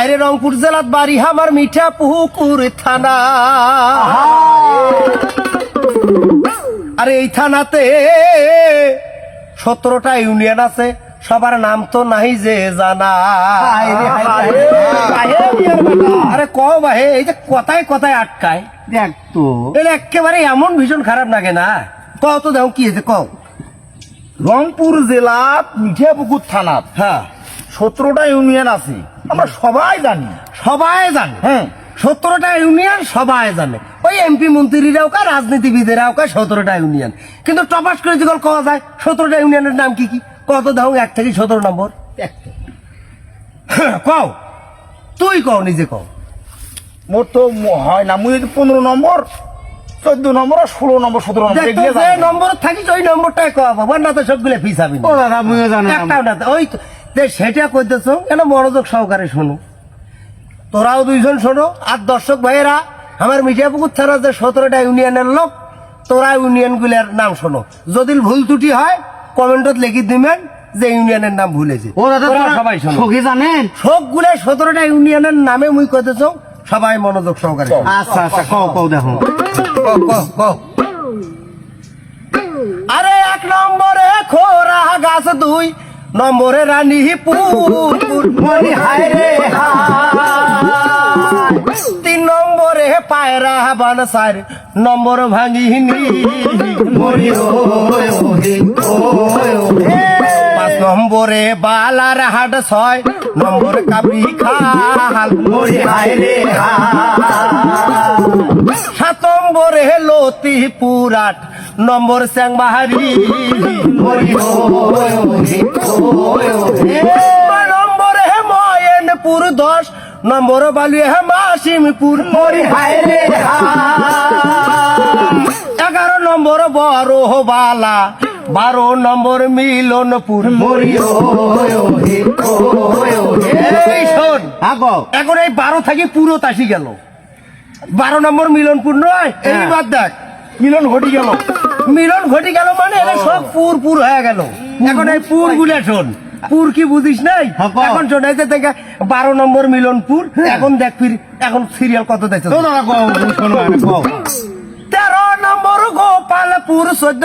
আরে রংপুর জেলাত বাড়ি আমার মিঠা পুকুর থানা। আরে এই থানাতে সতেরোটা ইউনিয়ন আছে। সবার নাম তো নাই যে জানা। আরে ক এই যে কথায় কথায় আটকায়। দেখ তো। এটা একেবারে এমন ভীষণ খারাপ লাগে না। কত দাও কি হয়েছে কও রংপুর জেলাত মিঠিয়াপুকুর থানাত হ্যাঁ সতেরোটা ইউনিয়ন আছে। আমরা সবাই জানি। সবাই জানে। হ্যাঁ সতেরোটা ইউনিয়ন সবাই জানে। ওই এমপি মন্ত্রীরাও কা রাজনীতিবিদেরাও কা সতেরোটা ইউনিয়ন। কিন্তু টপাস করে যেগুলো কওয়া যায় সতেরোটা ইউনিয়নের নাম কি কি? কত দাও? এক থেকে সতেরো নম্বর। কও। তুই কও নিজে কও। মোর তো হয় না মুই পনেরো নম্বর চোদ্দ নম্বর ষোলো নম্বর সতেরো নম্বর যে নম্বর থাকিস ওই নম্বরটাই কওয়া বাবা না তো সবগুলো ফিস হবি ও দাদা মুইও জানি একটাও না ওই সেটা কইতেছ কেন মনোযোগ সহকারে শোনো। তোরাও দুইজন শোনো আর দর্শক ভাইয়েরা আমার মিঠাপুকুর থানা যে সতেরোটা ইউনিয়নের লোক তোরা ইউনিয়নগুলার নাম শোনো। যদি ভুল ত্রুটি হয় কমেন্টত লিখি দিবেন যে ইউনিয়নের নাম ভুলেছে ও দাদা সবাই সখী জানেন সবগুলা সতেরোটা ইউনিয়নের নামে মুই কইতেছ সবাই মনোযোগ সহকারে আচ্ছা আচ্ছা কও কও দেখো। কও, কও, কও। আরে এক নম্বরে খোরা গাছ দুই নম্বরে রানী পুর মরি হায় রে। তিন নম্বরে পায়রা বান সার নম্বর ভাঙিনি। পাঁচ নম্বরে বালার হাট ছয় নম্বর কাবি খাল। সাত নম্বরে লতি পুরাট নম্বর স্যাংবাহারি নম্বরে ময়নপুর দশ, নম্বর বালু মাসিমপুর মরি হায় রে হায়। নম্বর বড় বালা। বারো নম্বর মিলনপুর হ্যাঁ এখন এই বারো থাকি পুরো তাসি গেল। বারো নম্বর মিলনপুর নয় এই হ্যাঁ। বাদ দেখ মিলন ঘটি গেল। মিলন ঘটি গেল মানে সব পুর পুর হয়ে গেল। এখন এই পুরগুলা শোন পুর কি বুঝিস নাই? হ্যাঁ। এখন শোন এই যে থেকে বারো নম্বর মিলনপুর এখন দেখ ফির এখন সিরিয়াল কত দেখছ গোপালপুর চোদ্দ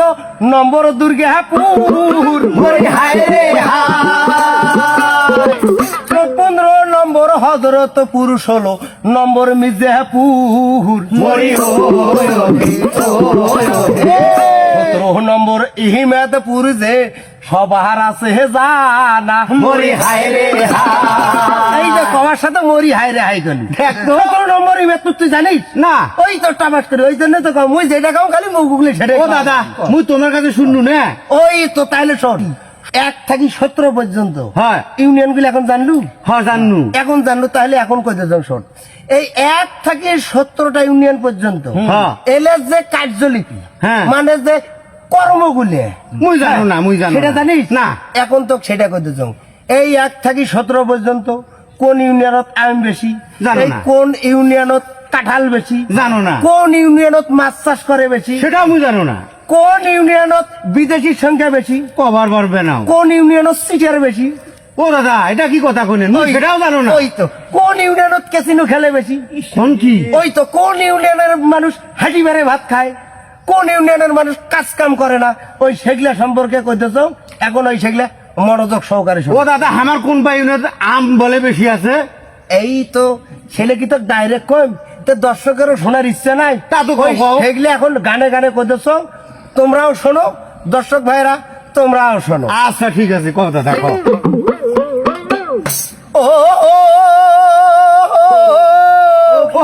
নম্বর দুর্গাপুর হায় রে হায়। পনেরো নম্বর হজরতপুর ষোলো নম্বর মির্জাপুর মরি সতেরো নম্বর ইহিমেদপুর যে সবার আছে হে জানা। মরি হায় রে হায়। মরি হায় রে হাই গলি। সতেরো নম্বর ইহিমেদপুর তুই জানিস? না। ওই তো করে ওই জন্য তো যেটা খালি মুখ গুগলে ছেড়ে ও দাদা মুই তোমার কাছে শুনলু না। ওই তো তাইলে শোন। এক থাকি সতেরো পর্যন্ত। হয়। ইউনিয়নগুলো এখন জানলু? হ্যাঁ জাননু এখন জানলু তাহলে এখন শোন। এই এক থেকে সতেরোটা ইউনিয়ন পর্যন্ত হ্যাঁ। এলের যে কার্যলিপি হ্যাঁ। মানে যে কর্মগুলি মুই জানো না মুই জানো সেটা জানিস? না। এখন তো সেটা যাও। এই এক থাকি সতেরো পর্যন্ত কোন ইউনিয়নত আম বেশি? জানো না। কোন ইউনিয়নত কাঁঠাল বেশি? জানো না। কোন ইউনিয়নত মাছ চাষ করে বেশি? সেটাও মুই জানো না। কোন ইউনিয়নত বিদেশির সংখ্যা বেশি? কবার পারবে না কোন ইউনিয়নত সিটার বেশি? ও দাদা এটা কি কথা মুই সেটাও জানো না। ওই তো। কোন ইউনিয়নত ক্যাসিনো খেলে বেশি? কোন কি? ওই তো। কোন ইউনিয়নের মানুষ হাঁটি বেড়ে ভাত খায়? কোন ইউনিয়নের মানুষ কাজ কাম করে না? ওই সেগুলা সম্পর্কে কইতেছ? এখন ওই সেগুলা মনোযোগ সহকারে। ও দাদা আমার কোন বাই আম বলে বেশি আছে এই তো ছেলে কি তো ডাইরেক্ট কম তো দর্শকেরও শোনার ইচ্ছা নাই তা তো। সেগুলা এখন গানে গানে কইতেছ তোমরাও শোনো দর্শক ভাইরা তোমরাও শোনো আচ্ছা ঠিক আছে ও ও, ও, ও, ও,